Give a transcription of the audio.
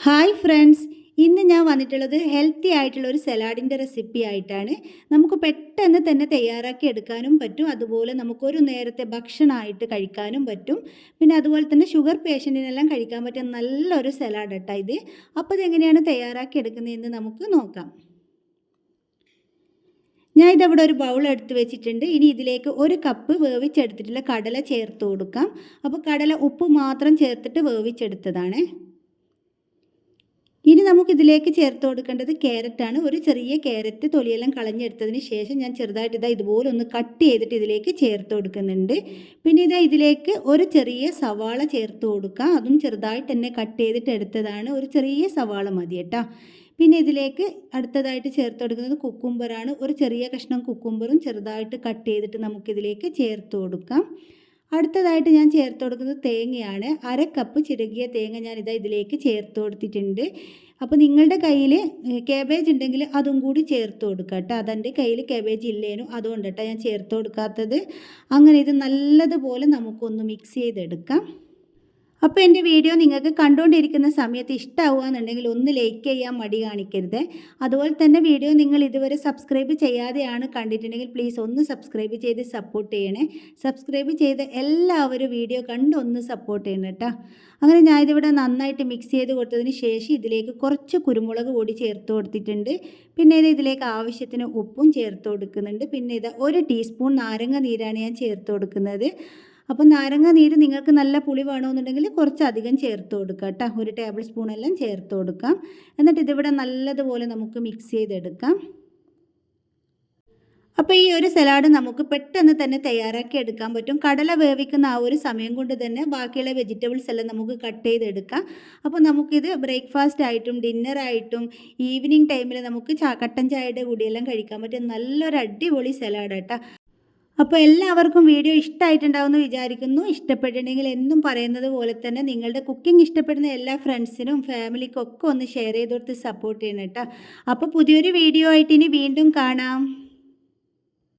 Hi friends ഇന്ന് ഞാൻ വന്നിട്ടുള്ളത് ഹെൽത്തി ആയിട്ടുള്ള ഒരു സലാഡിന്റെ റെസിപ്പി ആയിട്ടാണ്. നമുക്ക് പെട്ടെന്ന് തന്നെ തയ്യാറാക്കി എടുക്കാനും പറ്റും അതുപോലെ നമുക്കൊരു നേരത്തെ ഭക്ഷണമായിട്ട് കഴിക്കാനും പറ്റും. പിന്നെ അതുപോലെ തന്നെ ഷുഗർ പേഷ്യന്റിനെല്ലാം കഴിക്കാൻ പറ്റുന്ന നല്ലൊരു സലാഡ് കേട്ടോ ഇത്. അപ്പോൾ ഇതെങ്ങനെയാണ് തയ്യാറാക്കി എടുക്കുന്നതെന്ന് നമുക്ക് നോക്കാം. ഞാൻ ഇതവിടെ ഒരു ബൗൾ എടുത്ത് വെച്ചിട്ടുണ്ട്. ഇനി ഇതിലേക്ക് ഒരു കപ്പ് വേവിച്ചെടുത്തിട്ടുള്ള കടല ചേർത്ത് കൊടുക്കാം. അപ്പോൾ കടല ഉപ്പ് മാത്രം ചേർത്തിട്ട് വേവിച്ചെടുത്തതാണ്. നമുക്ക് ഇതിലേക്ക് ചേർത്ത് കൊടുക്കേണ്ടത് ക്യാരറ്റാണ് ഒരു ചെറിയ ക്യാരറ്റ് തൊലിയെല്ലാം കളഞ്ഞെടുത്തതിന് ശേഷം ഞാൻ ചെറുതായിട്ട് ഇതാ ഇതുപോലെ ഒന്ന് കട്ട് ചെയ്തിട്ട് ഇതിലേക്ക് ചേർത്ത് കൊടുക്കുന്നുണ്ട്. പിന്നെ ഇതാ ഇതിലേക്ക് ഒരു ചെറിയ സവാള ചേർത്ത് കൊടുക്കാം അതും ചെറുതായിട്ട് തന്നെ കട്ട് ചെയ്തിട്ട് എടുത്തതാണ്. ഒരു ചെറിയ സവാള മതി കേട്ടോ. പിന്നെ ഇതിലേക്ക് അടുത്തതായിട്ട് ചേർത്ത് കൊടുക്കുന്നത് കുക്കുംബറാണ് ഒരു ചെറിയ കഷ്ണം കുക്കുംബറും ചെറുതായിട്ട് കട്ട് ചെയ്തിട്ട് നമുക്കിതിലേക്ക് ചേർത്ത് കൊടുക്കാം. അടുത്തതായിട്ട് ഞാൻ ചേർത്ത് കൊടുക്കുന്നത് തേങ്ങയാണ്. അര കപ്പ് ചിരകിയ തേങ്ങ ഞാൻ ഇതാ ഇതിലേക്ക് ചേർത്ത് കൊടുത്തിട്ടുണ്ട്. അപ്പോൾ നിങ്ങളുടെ കയ്യിൽ കാബേജ് ഉണ്ടെങ്കിൽ അതും കൂടി ചേർത്ത് കൊടുക്കുക കേട്ടോ. അതെന്റെ കയ്യിൽ കാബേജ് ഇല്ലേനും. അതുകൊണ്ട് കേട്ടോ ഞാൻ ചേർത്ത് കൊടുക്കാത്തത്. അങ്ങനെ ഇത് നല്ലതുപോലെ നമുക്കൊന്ന് മിക്സ് ചെയ്തെടുക്കാം. അപ്പോൾ എന്റെ വീഡിയോ നിങ്ങൾക്ക് കണ്ടുകൊണ്ടിരിക്കുന്ന സമയത്ത് ഇഷ്ടമാവുകയെന്നുണ്ടെങ്കിൽ ഒന്ന് ലൈക്ക് ചെയ്യാൻ മടി കാണിക്കരുത്. അതുപോലെ തന്നെ വീഡിയോ നിങ്ങൾ ഇതുവരെ സബ്സ്ക്രൈബ് ചെയ്യാതെയാണ് കണ്ടിട്ടുണ്ടെങ്കിൽ പ്ലീസ് ഒന്ന് സബ്സ്ക്രൈബ് ചെയ്ത് സപ്പോർട്ട് ചെയ്യണേ. സബ്സ്ക്രൈബ് ചെയ്ത് എല്ലാവരും വീഡിയോ കണ്ട് ഒന്ന് സപ്പോർട്ട് ചെയ്യണം കേട്ടോ. അങ്ങനെ ഞാനിതിവിടെ നന്നായിട്ട് മിക്സ് ചെയ്ത് കൊടുത്തതിന് ശേഷം ഇതിലേക്ക് കുറച്ച് കുരുമുളക് പൊടി ചേർത്ത് കൊടുത്തിട്ടുണ്ട്. പിന്നെ ഇത് ഇതിലേക്ക് ആവശ്യത്തിന് ഉപ്പും ചേർത്ത് കൊടുക്കുന്നുണ്ട്. പിന്നെ ഇത് ഒരു ടീസ്പൂൺ നാരങ്ങ നീരാണ് ഞാൻ ചേർത്ത് കൊടുക്കുന്നത്. അപ്പോൾ നാരങ്ങ നീര് നിങ്ങൾക്ക് നല്ല പുളി വേണമെന്നുണ്ടെങ്കിൽ കുറച്ചധികം ചേർത്ത് കൊടുക്കുക കേട്ടോ. ഒരു ടേബിൾ സ്പൂണെല്ലാം ചേർത്ത് കൊടുക്കാം. എന്നിട്ട് ഇതിവിടെ നല്ലതുപോലെ നമുക്ക് മിക്സ് ചെയ്തെടുക്കാം. അപ്പോൾ ഈ ഒരു സലാഡ് നമുക്ക് പെട്ടെന്ന് തന്നെ തയ്യാറാക്കി എടുക്കാൻ പറ്റും. കടല വേവിക്കുന്ന ആ ഒരു സമയം കൊണ്ട് തന്നെ ബാക്കിയുള്ള വെജിറ്റബിൾസ് എല്ലാം നമുക്ക് കട്ട് ചെയ്തെടുക്കാം. അപ്പോൾ നമുക്കിത് ബ്രേക്ക്ഫാസ്റ്റ് ആയിട്ടും ഡിന്നറായിട്ടും ഈവനിങ് ടൈമിൽ നമുക്ക് ചാ കട്ടൻ ചായയുടെ കൂടിയെല്ലാം കഴിക്കാൻ പറ്റും. നല്ലൊരു അടിപൊളി സലാഡ് കേട്ടോ. അപ്പോൾ എല്ലാവർക്കും വീഡിയോ ഇഷ്ടമായിട്ടുണ്ടാവുമെന്ന് വിചാരിക്കുന്നു. ഇഷ്ടപ്പെട്ടിട്ടുണ്ടെങ്കിൽ എന്നും പറയുന്നത് പോലെ തന്നെ നിങ്ങളുടെ കുക്കിംഗ് ഇഷ്ടപ്പെടുന്ന എല്ലാ ഫ്രണ്ട്സിനും ഫാമിലിക്കും ഒക്കെ ഒന്ന് ഷെയർ ചെയ്ത് കൊടുത്ത് സപ്പോർട്ട് ചെയ്യണം കേട്ടോ. അപ്പോൾ പുതിയൊരു വീഡിയോ ആയിട്ട് ഇനി വീണ്ടും കാണാം.